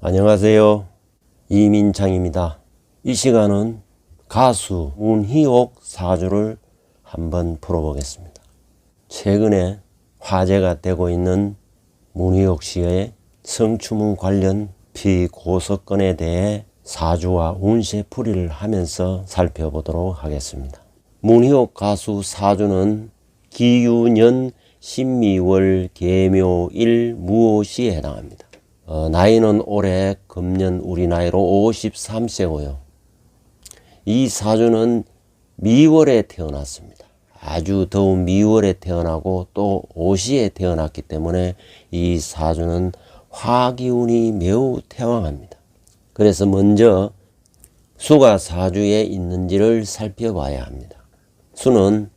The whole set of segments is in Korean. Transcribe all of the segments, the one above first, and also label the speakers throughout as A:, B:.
A: 안녕하세요. 이민창입니다. 이 시간은 가수 문희옥 사주를 한번 풀어보겠습니다. 최근에 화제가 되고 있는 문희옥 씨의 성추문 관련 피고소건에 대해 사주와 운세 풀이를 하면서 살펴보도록 하겠습니다. 문희옥 가수 사주는 기유년 신미월 계묘일 무오시에 해당합니다. 어, 나이는 올해 금년 우리 나이로 53세고요. 이 사주는 미월에 태어났습니다. 아주 더운 미월에 태어나고 또 오시에 태어났기 때문에 이 사주는 화기운이 매우 태왕합니다. 그래서 먼저 수가 사주에 있는지를 살펴봐야 합니다. 수는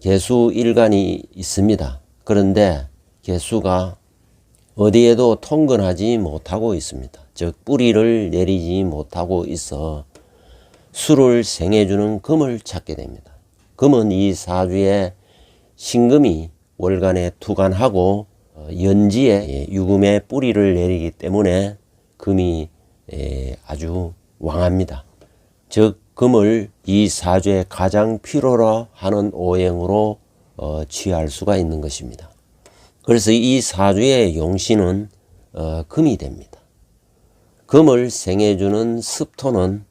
A: 개수 일간이 있습니다. 그런데 개수가 어디에도 통근하지 못하고 있습니다. 즉 뿌리를 내리지 못하고 있어 수를 생해주는 금을 찾게 됩니다. 금은 이 사주에 신금이 월간에 투간하고 어, 연지에 유금의 뿌리를 내리기 때문에 금이 에, 아주 왕합니다. 즉 금을 이 사주에 가장 필요로 하는 오행으로 어, 취할 수가 있는 것입니다. 그래서 이 사주의 용신은 어, 금이 됩니다. 금을 생해주는 습토는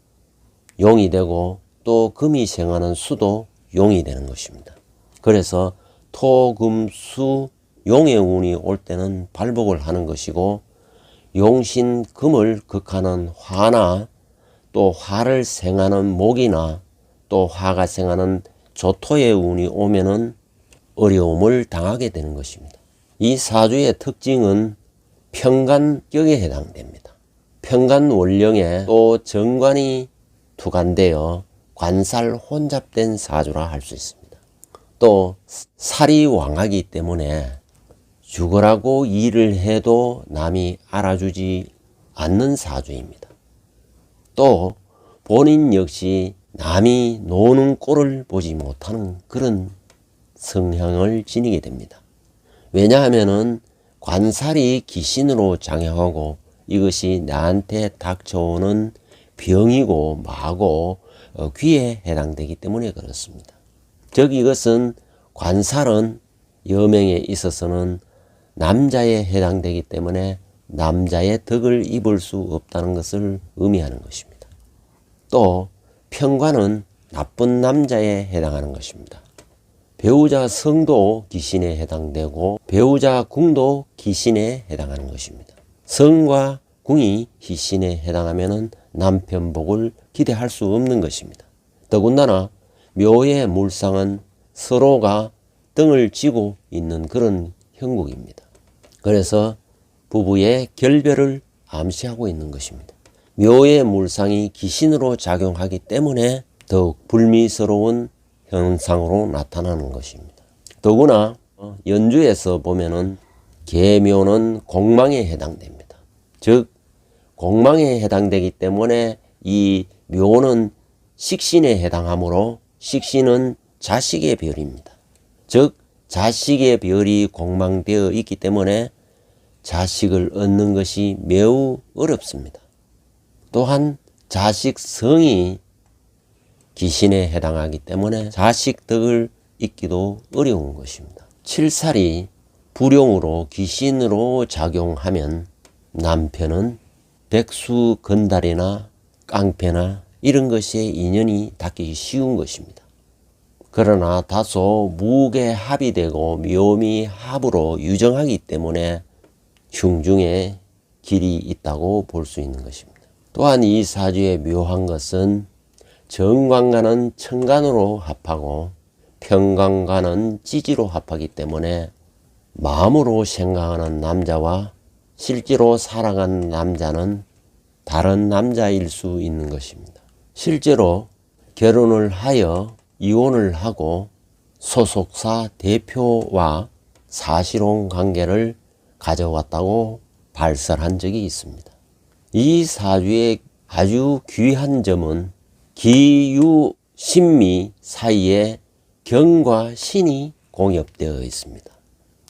A: 용이 되고 또 금이 생하는 수도 용이 되는 것입니다. 그래서 토, 금, 수, 용의 운이 올 때는 발복을 하는 것이고 용신 금을 극하는 화나 또 화를 생하는 목이나 또 화가 생하는 조토의 운이 오면은 어려움을 당하게 되는 것입니다. 이 사주의 특징은 평간격에 해당됩니다. 평간 원령에 또 정관이 투간되어 관살 혼잡된 사주라 할 수 있습니다. 또 살이 왕하기 때문에 죽으라고 일을 해도 남이 알아주지 않는 사주입니다. 또 본인 역시 남이 노는 꼴을 보지 못하는 그런 성향을 지니게 됩니다. 왜냐하면은 관살이 귀신으로 장애하고 이것이 나한테 닥쳐오는 병이고 마고 어, 귀에 해당되기 때문에 그렇습니다. 즉 이것은 관살은 여명에 있어서는 남자에 해당되기 때문에 남자의 덕을 입을 수 없다는 것을 의미하는 것입니다. 또 평관은 나쁜 남자에 해당하는 것입니다. 배우자 성도 귀신에 해당되고 배우자 궁도 귀신에 해당하는 것입니다. 성과 궁이 귀신에 해당하면 남편 복을 기대할 수 없는 것입니다. 더군다나 묘의 물상은 서로가 등을 쥐고 있는 그런 형국입니다. 그래서 부부의 결별을 암시하고 있는 것입니다. 묘의 물상이 귀신으로 작용하기 때문에 더욱 불미스러운 현상으로 나타나는 것입니다. 더구나 연주에서 보면은 계묘는 공망에 해당됩니다. 즉 공망에 해당되기 때문에 이 묘는 식신에 해당하므로 식신은 자식의 별입니다. 즉 자식의 별이 공망되어 있기 때문에 자식을 얻는 것이 매우 어렵습니다. 또한 자식 성이 귀신에 해당하기 때문에 자식 덕을 잇기도 어려운 것입니다. 칠살이 불용으로 귀신으로 작용하면 남편은 백수 건달이나 깡패나 이런 것에 인연이 닿기 쉬운 것입니다. 그러나 다소 무게 합이 되고 묘미 합으로 유정하기 때문에 흉중에 길이 있다고 볼 수 있는 것입니다. 또한 이 사주의 묘한 것은 정관과는 천간으로 합하고 평관과는 찌지로 합하기 때문에 마음으로 생각하는 남자와 실제로 살아간 남자는 다른 남자일 수 있는 것입니다. 실제로 결혼을 하여 이혼을 하고 소속사 대표와 사실혼 관계를 가져왔다고 발설한 적이 있습니다. 이 사주의 아주 귀한 점은 기유 신미 사이에 경과 신이 공엽되어 있습니다.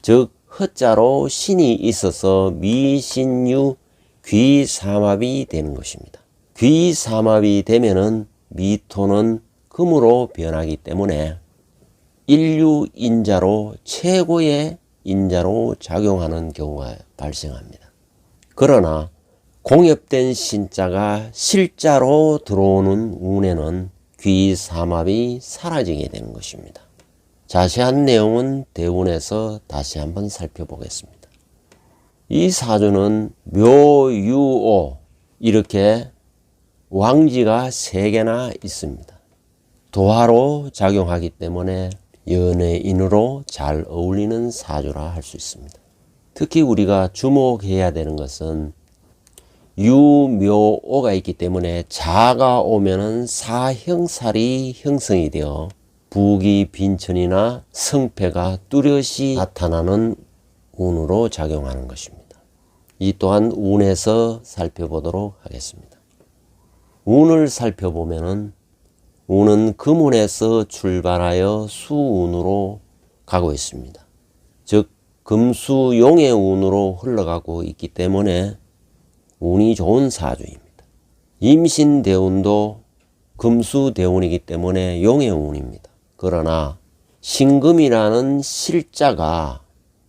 A: 즉 허자로 신이 있어서 미신유 귀삼합이 되는 것입니다. 귀삼합이 되면은 미토는 금으로 변하기 때문에 인류 인자로 최고의 인자로 작용하는 경우가 발생합니다. 그러나 공엽된 신자가 실자로 들어오는 운에는 귀삼합이 사라지게 되는 것입니다. 자세한 내용은 대운에서 다시 한번 살펴보겠습니다. 이 사주는 묘유오 이렇게 왕지가 세 개나 있습니다. 도화로 작용하기 때문에 연예인으로 잘 어울리는 사주라 할 수 있습니다. 특히 우리가 주목해야 되는 것은 유묘오가 있기 때문에 자가 오면은 사형살이 형성이 되어 부기 빈천이나 성패가 뚜렷이 나타나는 운으로 작용하는 것입니다. 이 또한 운에서 살펴보도록 하겠습니다. 운을 살펴보면은 운은 금운에서 출발하여 수운으로 가고 있습니다. 즉 금수용의 운으로 흘러가고 있기 때문에 운이 좋은 사주입니다. 임신대운도 금수대운이기 때문에 용의 운입니다. 그러나 신금이라는 실자가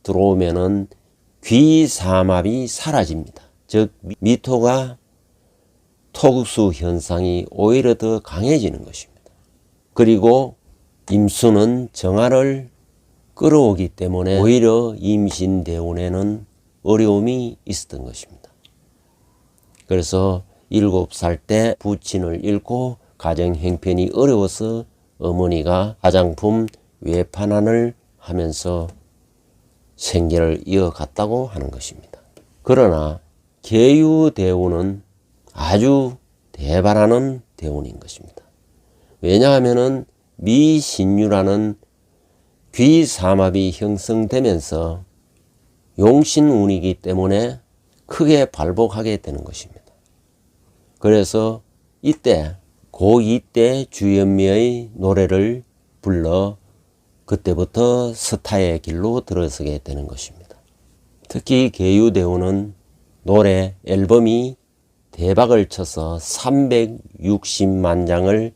A: 들어오면은 귀삼합이 사라집니다. 즉 미토가 토국수 현상이 오히려 더 강해지는 것입니다. 그리고 임수는 정화를 끌어오기 때문에 오히려 임신 대운에는 어려움이 있었던 것입니다. 그래서 일곱 살 때 부친을 잃고 가정 형편이 어려워서 어머니가 화장품 외판환을 하면서 생계를 이어갔다고 하는 것입니다. 그러나 계유대운은 아주 대발하는 대운인 것입니다. 왜냐하면은 미신유라는 귀삼합이 형성되면서 용신운이기 때문에 크게 발복하게 되는 것입니다. 그래서 이때 고2 때 주현미의 노래를 불러 그때부터 스타의 길로 들어서게 되는 것입니다. 특히 계유대우는 노래 앨범이 대박을 쳐서 360만 장을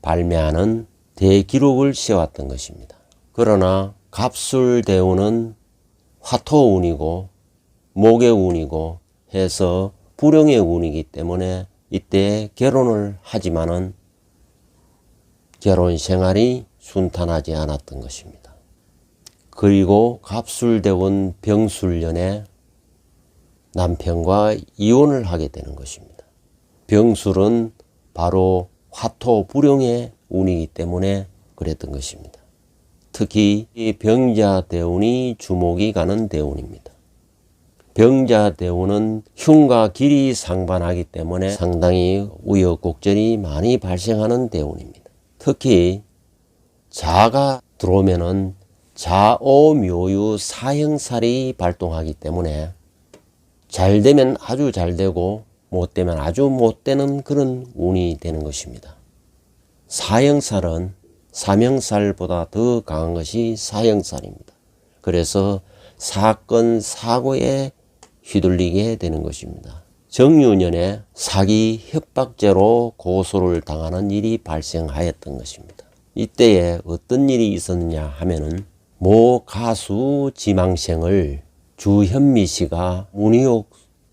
A: 발매하는 대기록을 세웠던 것입니다. 그러나 갑술대우는 화토운이고 목의 운이고 해서 불용의 운이기 때문에 이때 결혼을 하지만은 결혼 생활이 순탄하지 않았던 것입니다. 그리고 갑술대원 병술년에 남편과 이혼을 하게 되는 것입니다. 병술은 바로 화토 불용의 운이기 때문에 그랬던 것입니다. 특히 이 병자 대운이 주목이 가는 대운입니다. 병자 대운은 흉과 길이 상반하기 때문에 상당히 우여곡절이 많이 발생하는 대운입니다. 특히 자가 들어오면은 자오묘유 사형살이 발동하기 때문에 잘 되면 아주 잘 되고 못 되면 아주 못 되는 그런 운이 되는 것입니다. 사형살은 사명살보다 더 강한 것이 사형살입니다. 그래서 사건 사고에 휘둘리게 되는 것입니다. 정유년에 사기 협박죄로 고소를 당하는 일이 발생하였던 것입니다. 이때에 어떤 일이 있었느냐 하면은 모 가수 지망생을 주현미 씨가 문희옥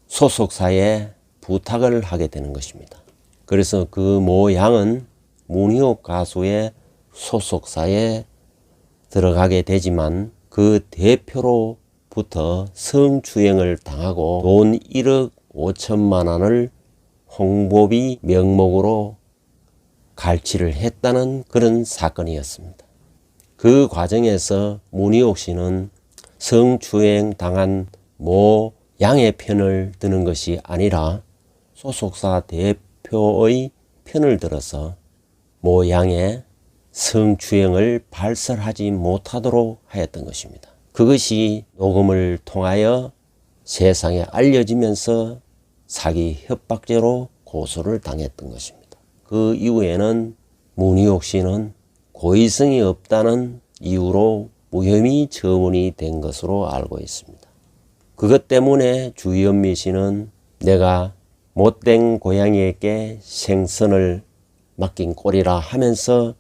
A: 소속사에 부탁을 하게 되는 것입니다. 그래서 그 모 양은 문희옥 가수의 소속사에 들어가게 되지만 그 대표로 부터 성추행을 당하고 돈 1억 5천만 원을 홍보비 명목으로 갈취를 했다는 그런 사건이었습니다. 그 과정에서 문희옥 씨는 성추행 당한 모 양의 편을 드는 것이 아니라 소속사 대표의 편을 들어서 모 양의 성추행을 발설하지 못하도록 하였던 것입니다. 그것이 녹음을 통하여 세상에 알려지면서 사기 협박죄로 고소를 당했던 것입니다. 그 이후에는 문희옥 씨는 고의성이 없다는 이유로 무혐의 처분이 된 것으로 알고 있습니다. 그것 때문에 주현미 씨는 내가 못된 고양이에게 생선을 맡긴 꼴이라 하면서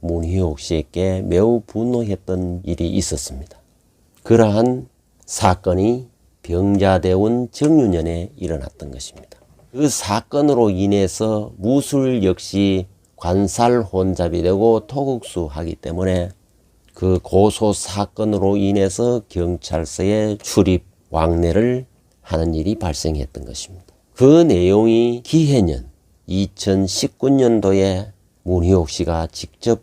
A: 문희옥 씨에게 매우 분노했던 일이 있었습니다. 그러한 사건이 병자대원 정유년에 일어났던 것입니다. 그 사건으로 인해서 무술 역시 관살 혼잡이 되고 토국수하기 때문에 그 고소 사건으로 인해서 경찰서에 출입 왕래를 하는 일이 발생했던 것입니다. 그 내용이 기해년 2019년도에 문희옥 씨가 직접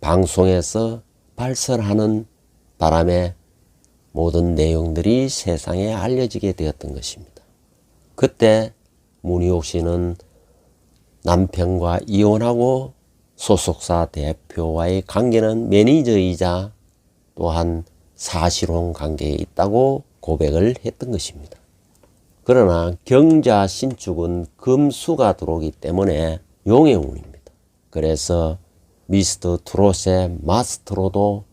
A: 방송에서 발설하는 바람에 모든 내용들이 세상에 알려지게 되었던 것입니다. 그때 문희옥 씨는 남편과 이혼하고 소속사 대표와의 관계는 매니저이자 또한 사실혼 관계에 있다고 고백을 했던 것입니다. 그러나 경자 신축은 금수가 들어오기 때문에 용의 운입니다. 그래서 미스터 트롯의 마스터로도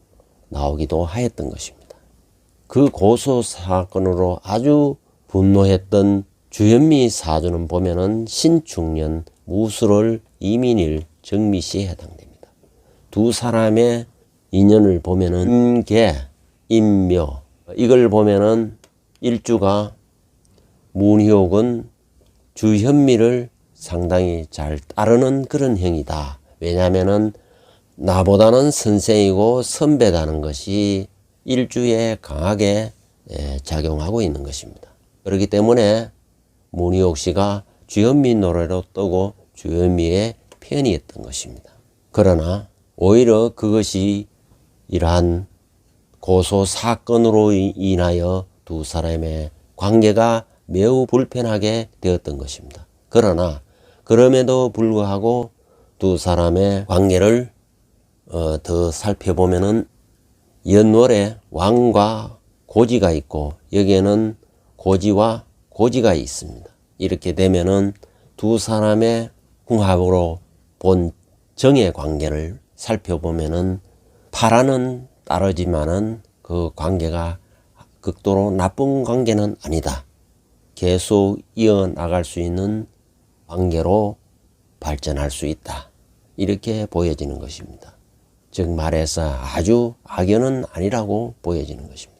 A: 나오기도 하였던 것입니다. 그 고소 사건으로 아주 분노했던 주현미 사주는 보면은 신축년 무술을 이민일 정미 씨에 해당됩니다. 두 사람의 인연을 보면은 임계, 임묘 이걸 보면은 일주가 문희옥은 주현미를 상당히 잘 따르는 그런 형이다. 왜냐하면은 나보다는 선생이고 선배다는 것이 일주에 강하게 예, 작용하고 있는 것입니다. 그렇기 때문에 문희옥 씨가 주현미 노래로 뜨고 주현미의 편이었던 것입니다. 그러나 오히려 그것이 이러한 고소 사건으로 인하여 두 사람의 관계가 매우 불편하게 되었던 것입니다. 그러나 그럼에도 불구하고 두 사람의 관계를 어, 더 살펴보면은 연월에 왕과 고지가 있고 여기에는 고지와 고지가 있습니다. 이렇게 되면은 두 사람의 궁합으로 본 정의 관계를 살펴보면은 파라는 따르지만은 그 관계가 극도로 나쁜 관계는 아니다. 계속 이어나갈 수 있는 관계로 발전할 수 있다. 이렇게 보여지는 것입니다. 즉 말해서 아주 악연은 아니라고 보여지는 것입니다.